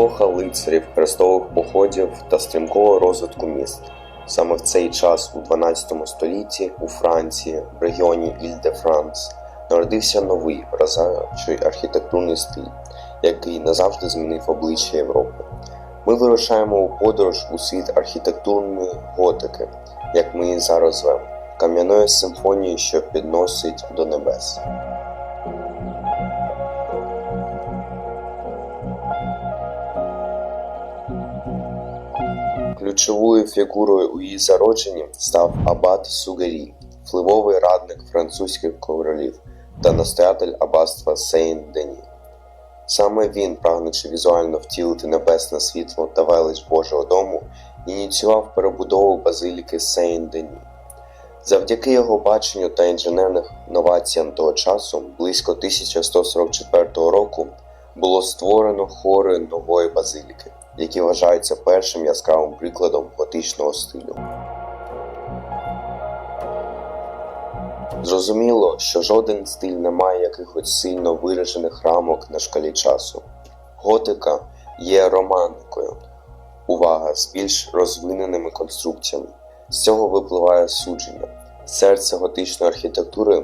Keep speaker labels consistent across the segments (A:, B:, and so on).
A: епоха лицарів, хрестових походів та стрімкого розвитку міст. Саме в цей час, у 12 столітті, у Франції, в регіоні Іль-де-Франс, народився новий вражаючий архітектурний стиль, який назавжди змінив обличчя Європи. Ми вирушаємо у подорож у світ архітектурної готики, як ми її зараз звемо, кам'яної симфонії, що підносить до небес. Ключовою фігурою у її зародженні став абат Сугарі, впливовий радник французьких королів та настоятель аббатства Сейн-Дені. Саме він, прагнучи візуально втілити небесне світло та велич Божого дому, ініціював перебудову базиліки Сейн-Дені. Завдяки його баченню та інженерних новаціям того часу, близько 1144 року було створено хори нової базиліки, які вважаються першим яскравим прикладом готичного стилю. Зрозуміло, що жоден стиль не має якихось сильно виражених рамок на шкалі часу. Готика є романтикою, увага з більш розвиненими конструкціями. З цього випливає судження. Серце готичної архітектури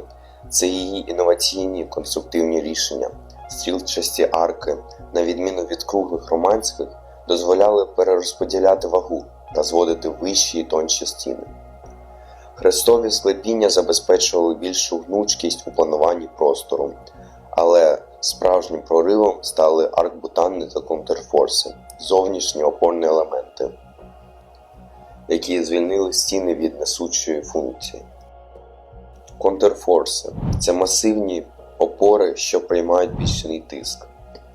A: це її інноваційні конструктивні рішення. Стрілчасті арки, на відміну від круглих романських, дозволяли перерозподіляти вагу та зводити вищі і тонші стіни. Хрестові склепіння забезпечували більшу гнучкість у плануванні простору, але справжнім проривом стали аркбутани та контрфорси, зовнішні опорні елементи, які звільнили стіни від несучої функції. Контрфорси це масивні опори, що приймають більший тиск.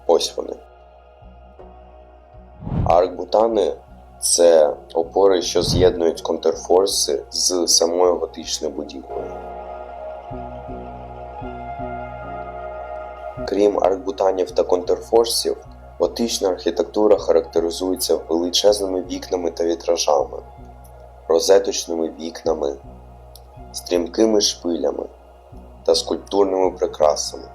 A: Ось вони. Аркбутани це опори, що з'єднують контрфорси з самою готичною будівлею. Крім аркбутанів та контрфорсів, готична архітектура характеризується величезними вікнами та вітражами, розеточними вікнами, стрімкими шпилями та скульптурними прикрасами.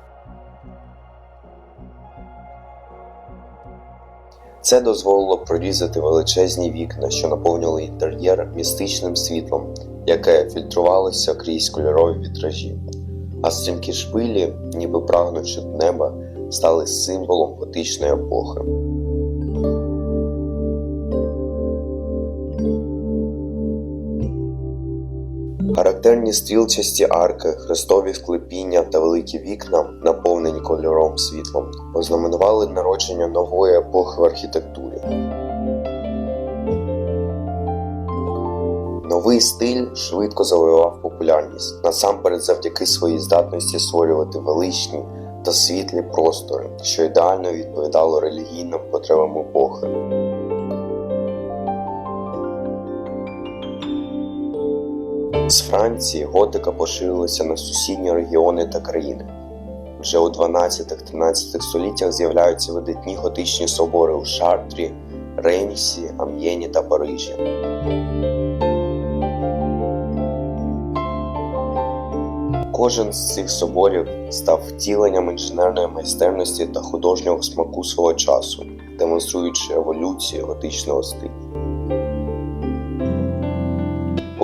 A: Це дозволило прорізати величезні вікна, що наповнювали інтер'єр містичним світлом, яке фільтрувалося крізь кольорові вітражі. А стрімкі шпилі, ніби прагнучи неба, стали символом готичної епохи. Характерні стрілчасті арки, хрестові склепіння та великі вікна, наповнені кольоровим світлом, ознаменували народження нової епохи в архітектурі. Новий стиль швидко завоював популярність, насамперед завдяки своїй здатності створювати величні та світлі простори, що ідеально відповідало релігійним потребам епохи. З Франції готика поширилася на сусідні регіони та країни. Вже у 12-13 століттях з'являються видатні готичні собори у Шартрі, Реймсі, Амьєні та Парижі. Кожен з цих соборів став втіленням інженерної майстерності та художнього смаку свого часу, демонструючи еволюцію готичного стилю.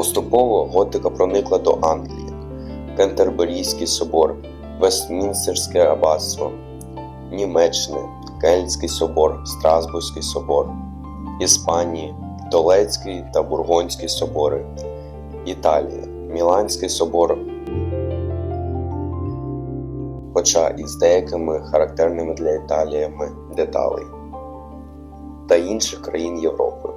A: Поступово готика проникла до Англії, Кентерберійський собор, Вестмінстерське аббатство, Німеччини, Кельтський собор, Страсбурзький собор, Іспанії, Толецький та Бургонський собори, Італії, Міланський собор, хоча із деякими характерними для Італіями деталей, та інших країн Європи.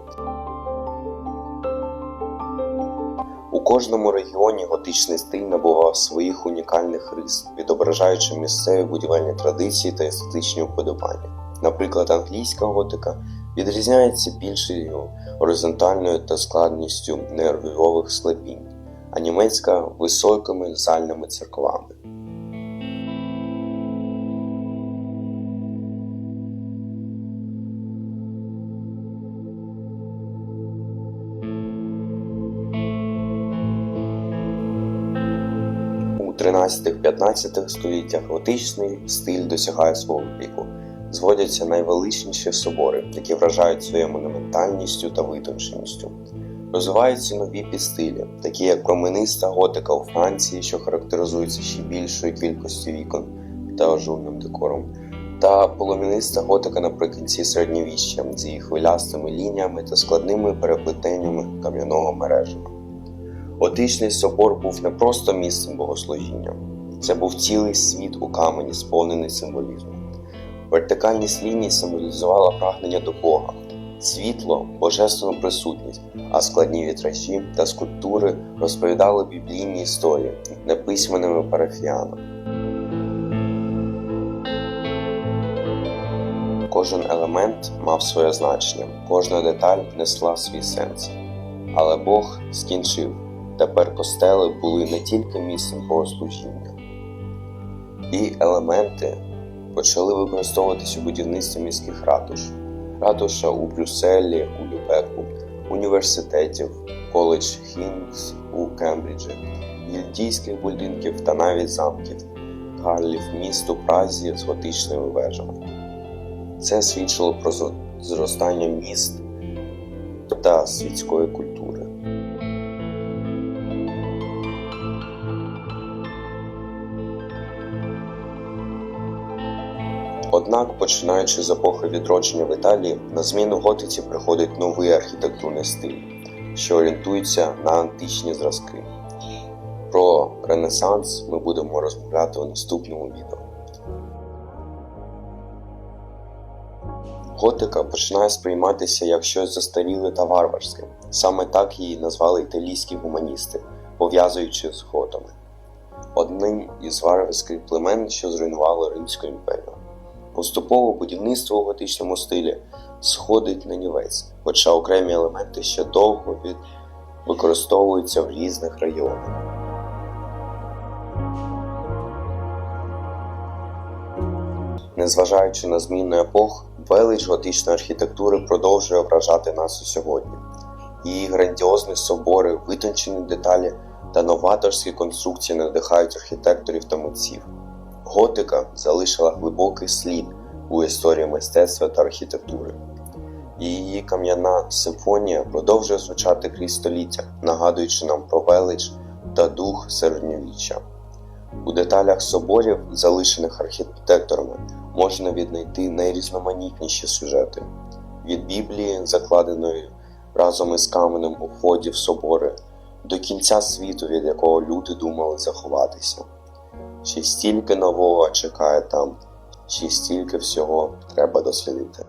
A: Кожному регіоні готичний стиль набував своїх унікальних рис, відображаючи місцеві будівельні традиції та естетичні вподобання. Наприклад, англійська готика відрізняється більшою горизонтальною та складністю нервових слабінь, а німецька високими зальними церквами. 13-15 століттях готичний стиль досягає свого піку. зводяться найвеличніші собори, які вражають своєю монументальністю та витонченістю. Розвиваються нові підстилі, такі як промениста готика у Франції, що характеризується ще більшою кількістю вікон та ажурним декором, та полум'яниста готика наприкінці середньовіччя з її хвилястими лініями та складними переплетеннями кам'яного мережева. Готичний собор був не просто місцем богослужіння, це був цілий світ у камені, сповнений символізмом. Вертикальність ліній символізувала прагнення до Бога, світло божественну присутність, а складні вітражі та скульптури розповідали біблійні історії неписьменними парафіянами. Кожен елемент мав своє значення, кожна деталь несла свій сенс. Але Бог скінчив. Тепер костели були не тільки місцем богослужіння. І елементи почали використовуватись у будівництві міських ратуш, ратуша у Брюсселі, у Любеку, університетів, коледж Хінгс у Кембриджі, гільдійських будинків та навіть замків, гарлів міст у Празі з готичними вежами. Це свідчило про зростання міст та світської культури. Однак, починаючи з епохи відродження в Італії, на зміну готиці приходить новий архітектурний стиль, що орієнтується на античні зразки. Про Ренесанс ми будемо розмовляти у наступному відео. Готика починає сприйматися як щось застаріле та варварське. Саме так її назвали італійські гуманісти, пов'язуючи з готами, одним із варварських племен, що зруйнувало Римську імперію. Поступово будівництво у готичному стилі сходить на нівець, хоча окремі елементи ще довго від... використовуються в різних районах. Незважаючи на зміну епох, велич готичної архітектури продовжує вражати нас і сьогодні. Її грандіозні собори, витончені деталі та новаторські конструкції надихають архітекторів та митців. Готика залишила глибокий слід у історії мистецтва та архітектури. Її кам'яна симфонія продовжує звучати крізь століття, нагадуючи нам про велич та дух середньовіччя. У деталях соборів, залишених архітекторами, можна віднайти найрізноманітніші сюжети від Біблії, закладеної разом із каменем у вході в собори, до кінця світу, від якого люди думали заховатися. Чи стільки нового чекає там, чи стільки всього треба дослідити.